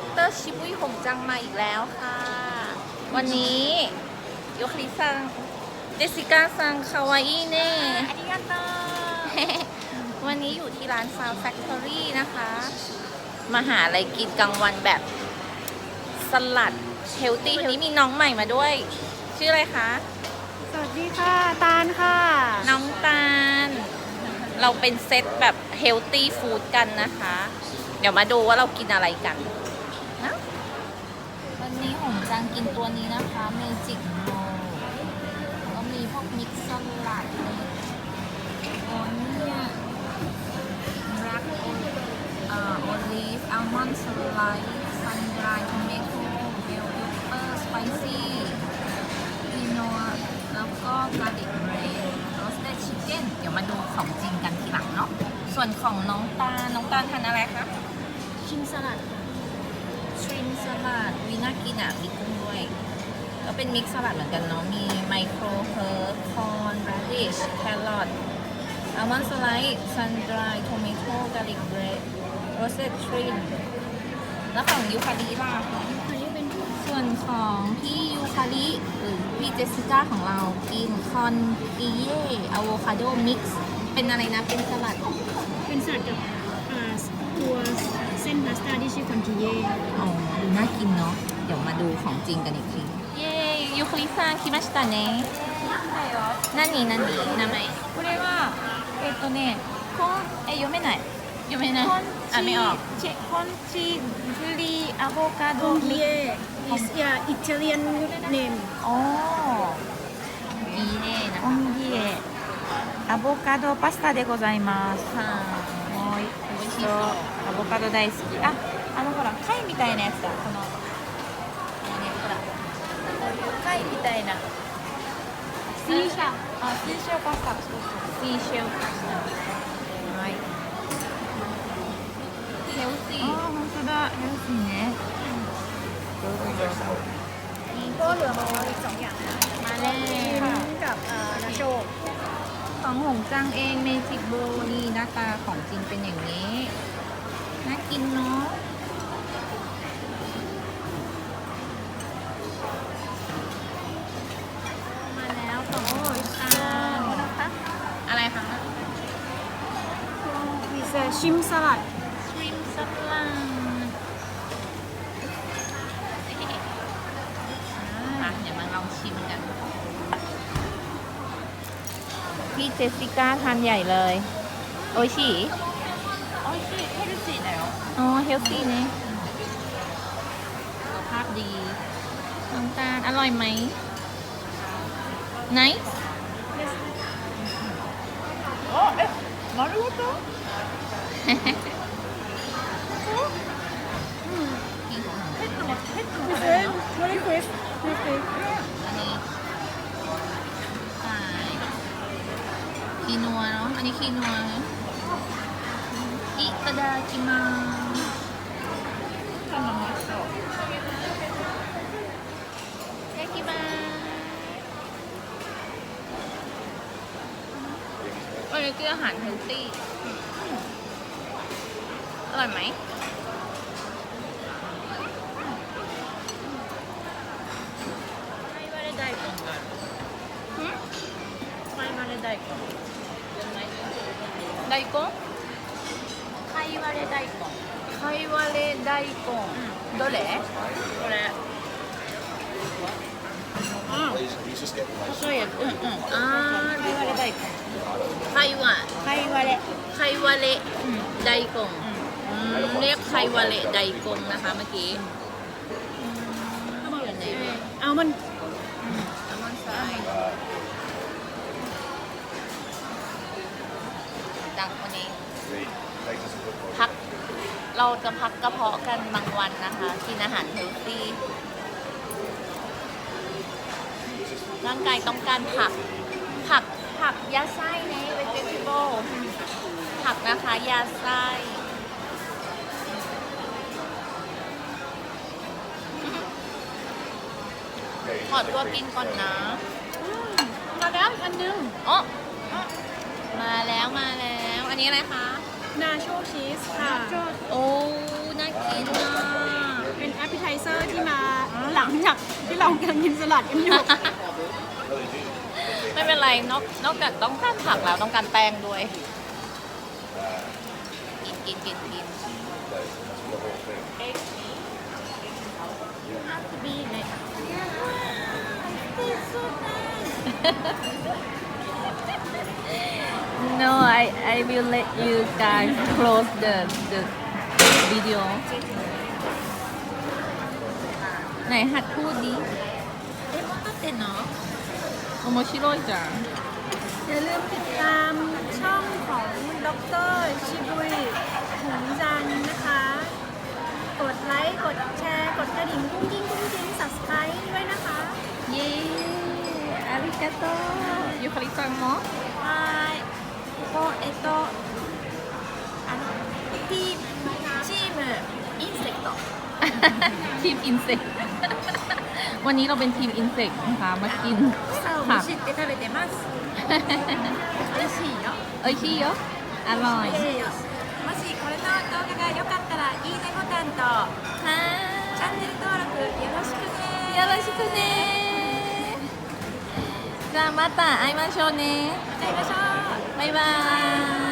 ดรชิบุยหงจังมาอีกแล้วค่ะ วันนี้โยคริซังเจสิก้าซังคาวาอิเน่อาริยาโตวันนี้อยู่ที่ร้านซาวแฟคทอรี่นะคะ มาหาอะไรกินกลางวันแบบสลัดเฮลตี้วันนี้มีน้องใหม่มาด้วย ชื่ออะไรคะ สวัสดีค่ะ ตาลค่ะ น้องตาล เราเป็นเซตแบบเฮลตี้ฟู้ดกันนะคะ เดี๋ยวมาดูว่าเรากินอะไรกันางกินตัวนี้นะคะเมจิกโมก็มีพวกมิกซ์สลัดเลยโอเนี่ยแบล็กโอโอลีฟอัลมอนด์สไลด์ซันดรายทอมเมโต้เบลเปเปอร์สไปซี่พีโนแล้วก็กาลิกเบรดโรสเตดชิคเก้นเดี๋ยวมาดูของจริงกันทีหลังเนาะส่วนของน้องตา น้องตาทานอะไรคะชิมสลัด ชริมสลัดวีน่ากินอะมีกุ้งด้วย ก็เป็นมิกซ์สลัดเหมือนกันเนาะ มีไมโครเฮิร์บคอนแรดิชแครอทอัลมอนด์สไลด์ซันดรายโทมิโต้กาลิกเบรดโรสเซต็ดชริมแล้วของยูคาริล่ะอันนี้เป็นส่วนของพี่ยูคาริหรือพี่เจสสิก้าของเรากินคอนกิเย่อะโวคาโดมิกซ์เป็นอะไรนะ เป็นสลัด เป็นสลัดกับตัว พาสต้าที่ชื่อคอนจิเย่ อ๋อดูน่ากินเนาะ เดี๋ยวมาดูของจริงกันอีกที เย้ยูคาริซังคิมาชิตะเนะนั่นนี่นั่นนี่นาไหมこれはえっとねコンえ読めない読めないอ่านไม่ออก チェコンチフリーアボカドミッ is yeah Italian name อ๋อいいねなオンギエアボカドパスタでございます。はは い。美味しそうそうアボカド大好き。あ、あのほら貝みたいなやつだ。このねほら貝みたいな。シーシャあ、シーシェルパスタ。そうそう。ซีเชลパスはい。タヘルシあー、ー本当だ。ヘルシーね。どうぞどうぞ。 ก็เหลือมาอีกสองอย่างนะ มาแล้ว ชิมกับเอ่อนาโช ของหงจังเองเมจิกโบนี่หน้าตาของจริงเป็นอย่างนี้ น่ากินเนาะมาแล้วของหงจังนะคะอะไรคะมีเซชิมสลัดครีมสลัดอะเดี๋ยวมาลองชิมกัน พี่เจสสิก้าทานใหญ่เลย โอชิโอ้ชีเฮลซี่แล้วอ๋อเฮลซี่นี่สุขภาพดี น้ำตาลอร่อยไหมไนท์โอ้เอ๊ะมาดูตัว อันนี้คีนัวนอิตาดากิมาทำมาต่อเด็กิมาอันนี้คืออาหารเฮลตี้อร่อยไหมไม่เด้ได้ก่อนไม่เด้ได้ก่อน 大根貝割れ大根。かいわれ大根、どれこれ。あ、細いやつ。うんうん。あ貝割れ大根。ーかいわ貝割れ。かいわれうん。大根อืมเรียกไควาเละไดกงนะคะเมื่อกี้ เขาบอกเอามัน อัล มอนด์ไซด์ดังวันนี้ พัก เราจะพักกระเพาะกันบางวันนะคะ กินอาหารเฮลตี้ร่างกายต้องการผัก ผัก ผักยาไส้ใน vegetable ผักนะคะยาไส้ขอตัวกินก่อนนะ มาแล้วอีกอันนึงอ๋อมาแล้วมาแล้วอั นนี้อะไรคะ นาโชชีสค่ะ โอ้ น่ากินอะแอปเปิลไทเซอร์ที่มาหลังจากที่เรากำลังกินสลัดกันอยู่ ไม่เป็นไร นอกนอกจากต้องการผักแล้วต้องการแป้งด้วย กินกินกินกิน No I I will let you guys close the the video ไหนหัดพูดดิเอ๊ะมันเป็นเนาะโอโมชิโร่จังอย่าลืมติดตามช่องของดรชิบุริหงจันนะคะ กดไลค์ กดแชร์ กดกระดิ่งกุ้งกิ้งกุ้งกิ้ง subscribe ด้วยนะคะ เย้อาริกาโตยูคาลิปตัสเนาะはいここえっとあのティチームインセクト ทีมอินเสก วันนี้เราเป็นทีมอินเสกนะคะ มากิน 草をむしって食べてます美味しいよ เอ้ยชี่เยอะอร่อย 美味しいよもしこれの動画が良かったらいいねボタンと ค่ะ チャンネル登録よろしくねよろしくねじゃあまた会いましょうね会いましょう 拜拜。